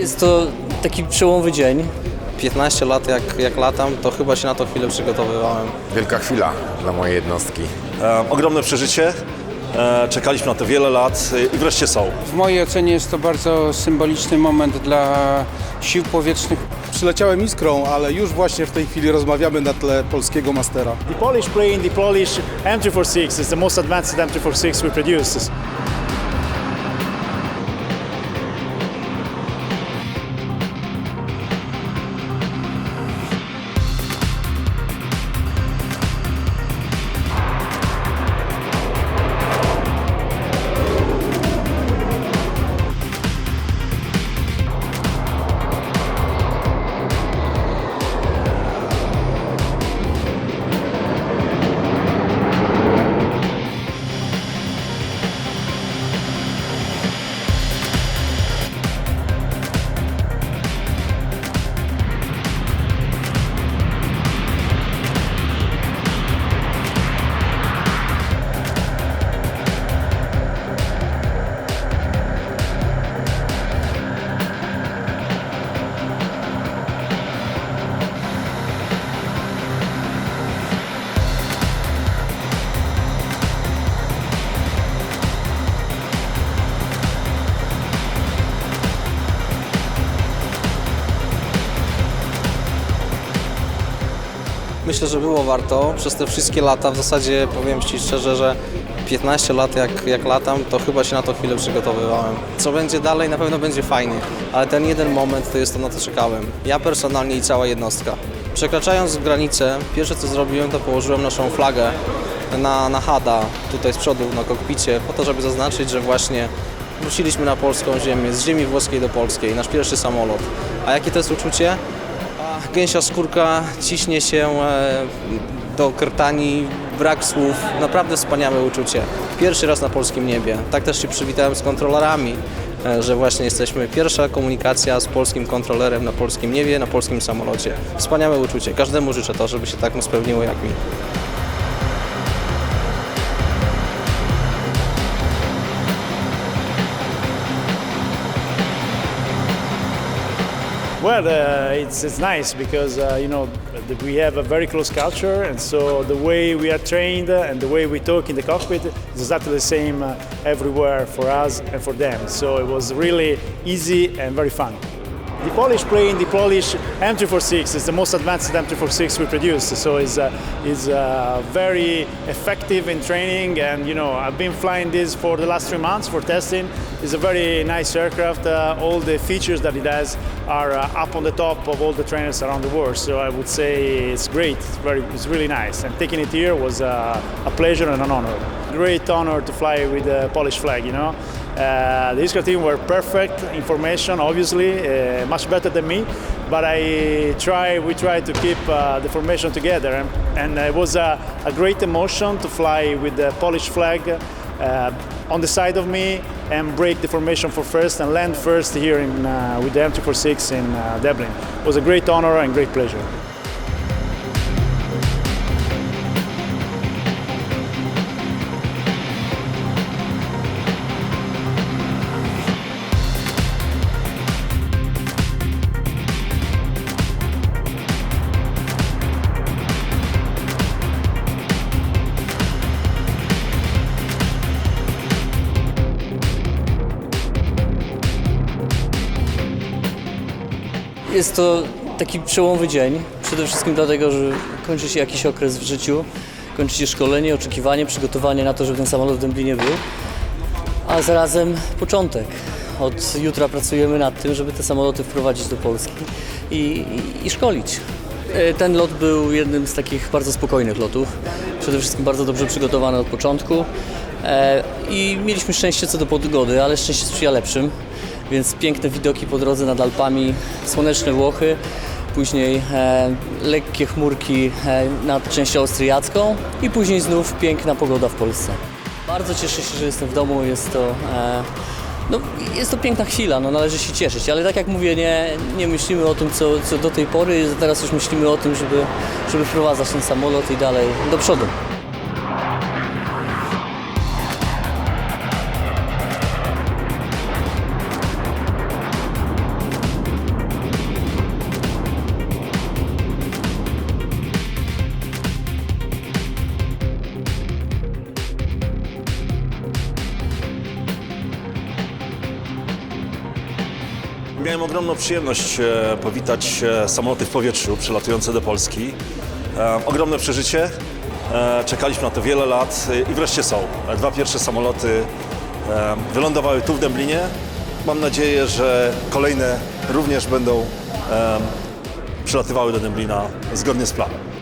Jest to taki przełomowy dzień. 15 lat jak, jak latam, to chyba się na to chwilę przygotowywałem. Wielka chwila dla mojej jednostki. E, ogromne przeżycie. E, czekaliśmy na to wiele lat e, i wreszcie są. W mojej ocenie jest to bardzo symboliczny moment dla sił powietrznych. Przyleciałem iskrą, ale już właśnie w tej chwili rozmawiamy na tle polskiego mastera. The Polish plane, the Polish M346 is the most advanced M346 we produce. Myślę, że było warto. Przez te wszystkie lata, w zasadzie powiem Ci szczerze, że 15 lat jak, jak latam, to chyba się na to chwilę przygotowywałem. Co będzie dalej, na pewno będzie fajnie, ale ten jeden moment to jest to, na co czekałem. Ja personalnie i cała jednostka. Przekraczając granicę, pierwsze co zrobiłem, to położyłem naszą flagę na, na hada, tutaj z przodu na kokpicie, po to, żeby zaznaczyć, że właśnie wróciliśmy na polską ziemię, z ziemi włoskiej do polskiej, nasz pierwszy samolot. A jakie to jest uczucie? Gęsia skórka ciśnie się e, do krtani, brak słów, naprawdę wspaniałe uczucie. Pierwszy raz na polskim niebie. Tak też się przywitałem z kontrolerami, e, że właśnie jesteśmy pierwsza komunikacja z polskim kontrolerem na polskim niebie, na polskim samolocie. Wspaniałe uczucie. Każdemu życzę to, żeby się tak mu spełniło jak mi. Well, uh, it's, it's nice because, uh, you know, we have a very close culture, and so the way we are trained and the way we talk in the cockpit is exactly the same uh, everywhere for us and for them. So it was really easy and very fun. The Polish plane, the Polish M346 is the most advanced M346 we produce. So it's, uh, it's uh, very effective in training. And you know, I've been flying this for the last three months for testing. It's a very nice aircraft. Uh, all the features that it has are uh, up on the top of all the trainers around the world. So I would say it's great. It's very, it's really nice. And taking it here was uh, a pleasure and an honor. Great honor to fly with the Polish flag. You know. Uh, the Iskra team were perfect information, obviously, uh, much better than me. But I try, we try to keep uh, the formation together, and, and it was a, a great emotion to fly with the Polish flag uh, on the side of me and break the formation for first and land first here in, uh, with the M246 in uh, Dublin. It was a great honor and great pleasure. Jest to taki przełomowy dzień. Przede wszystkim dlatego, że kończy się jakiś okres w życiu, kończy się szkolenie, oczekiwanie, przygotowanie na to, żeby ten samolot w Dęblinie był. A zarazem początek. Od jutra pracujemy nad tym, żeby te samoloty wprowadzić do Polski i, i, i szkolić. E, Ten lot był jednym z takich bardzo spokojnych lotów. Przede wszystkim bardzo dobrze przygotowany od początku. E, I mieliśmy szczęście co do pogody, ale szczęście sprzyja lepszym. Więc piękne widoki po drodze nad Alpami, słoneczne Włochy, później e, lekkie chmurki e, nad częścią austriacką i później znów piękna pogoda w Polsce. Bardzo cieszę się, że jestem w domu. Jest to, e, no, jest to piękna chwila, no, należy się cieszyć, ale tak jak mówię, nie, nie myślimy o tym, co, co do tej pory. Teraz już myślimy o tym, żeby, żeby wprowadzać ten samolot i dalej do przodu. Miałem ogromną przyjemność e, powitać e, samoloty w powietrzu przylatujące do Polski. E, ogromne przeżycie. Czekaliśmy na to wiele lat i wreszcie są. Dwa pierwsze samoloty wylądowały tu w Dęblinie. Mam nadzieję, że kolejne również będą przylatywały do Dęblina zgodnie z planem.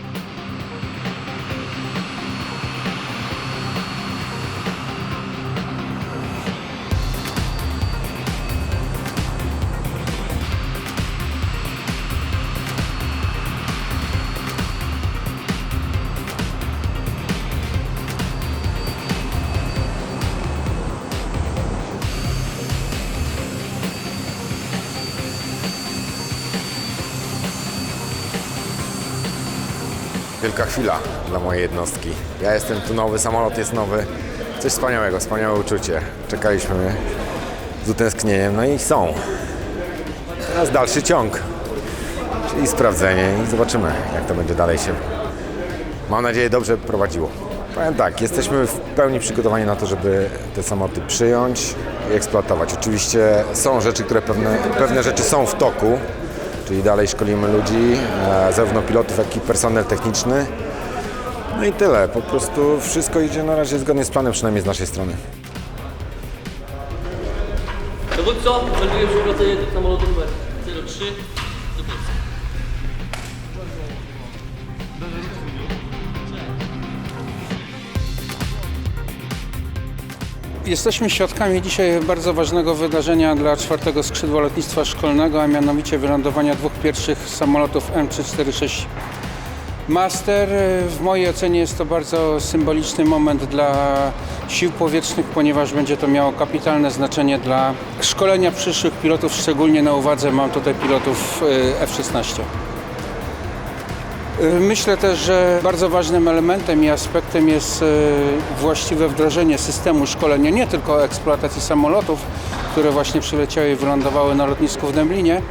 Wielka chwila dla mojej jednostki. Ja jestem tu nowy, samolot jest nowy. Coś wspaniałego, wspaniałe uczucie. Czekaliśmy z utęsknieniem, no i są. Teraz dalszy ciąg, czyli sprawdzenie i zobaczymy, jak to będzie dalej się, mam nadzieję, dobrze prowadziło. Powiem tak, jesteśmy w pełni przygotowani na to, żeby te samoloty przyjąć i eksploatować. Oczywiście są rzeczy, które pewne, pewne rzeczy są w toku, czyli dalej szkolimy ludzi, e, zarówno pilotów, jak i personel techniczny. No i tyle, po prostu wszystko idzie na razie zgodnie z planem, przynajmniej z naszej strony. Dowódco, melduję przywrócenie do samolotu numer 03 Jesteśmy świadkami dzisiaj bardzo ważnego wydarzenia dla czwartego skrzydła lotnictwa szkolnego, a mianowicie wylądowania dwóch pierwszych samolotów M346 Master. W mojej ocenie jest to bardzo symboliczny moment dla sił powietrznych, ponieważ będzie to miało kapitalne znaczenie dla szkolenia przyszłych pilotów, szczególnie na uwadze mam tutaj pilotów y, F-16. Myślę też, że bardzo ważnym elementem i aspektem jest e, właściwe wdrożenie systemu szkolenia nie tylko eksploatacji samolotów, które właśnie przyleciały i wylądowały na lotnisku w Dęblinie,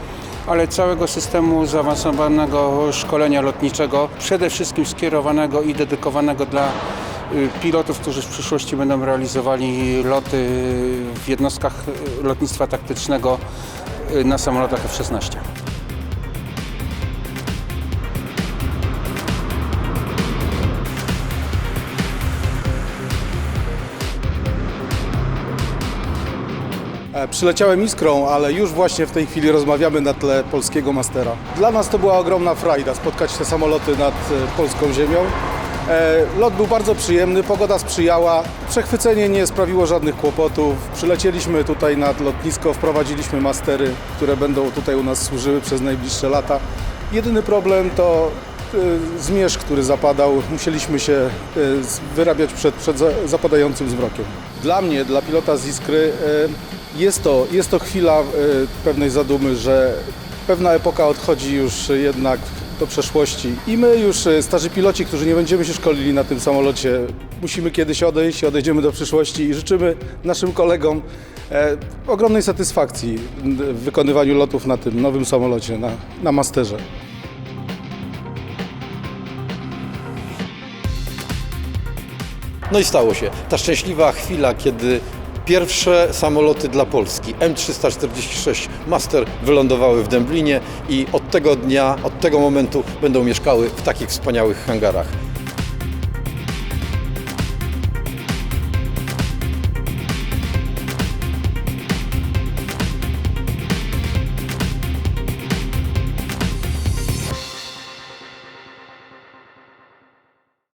ale całego systemu zaawansowanego szkolenia lotniczego, przede wszystkim skierowanego i dedykowanego dla y, pilotów, którzy w przyszłości będą realizowali loty w jednostkach y, lotnictwa taktycznego y, na samolotach F-16. Przyleciałem iskrą, ale już właśnie w tej chwili rozmawiamy na tle polskiego mastera. Dla nas to była ogromna frajda spotkać te samoloty nad e, polską ziemią. E, Lot był bardzo przyjemny, pogoda sprzyjała, przechwycenie nie sprawiło żadnych kłopotów. Przylecieliśmy tutaj nad lotnisko, wprowadziliśmy mastery, które będą tutaj u nas służyły przez najbliższe lata. Jedyny problem to e, zmierzch, który zapadał. Musieliśmy się e, wyrabiać przed, przed za- zapadającym zmrokiem. Dla mnie, dla pilota z Iskry, e, jest to, jest to chwila e, pewnej zadumy, że pewna epoka odchodzi już jednak do przeszłości i my już, e, starzy piloci, którzy nie będziemy się szkolili na tym samolocie, musimy kiedyś odejść odejdziemy do przyszłości i życzymy naszym kolegom e, ogromnej satysfakcji w wykonywaniu lotów na tym nowym samolocie, na, na masterze. No i stało się. Ta szczęśliwa chwila, kiedy pierwsze samoloty dla Polski M346 Master wylądowały w Dęblinie i od tego dnia, od tego momentu będą mieszkały w takich wspaniałych hangarach.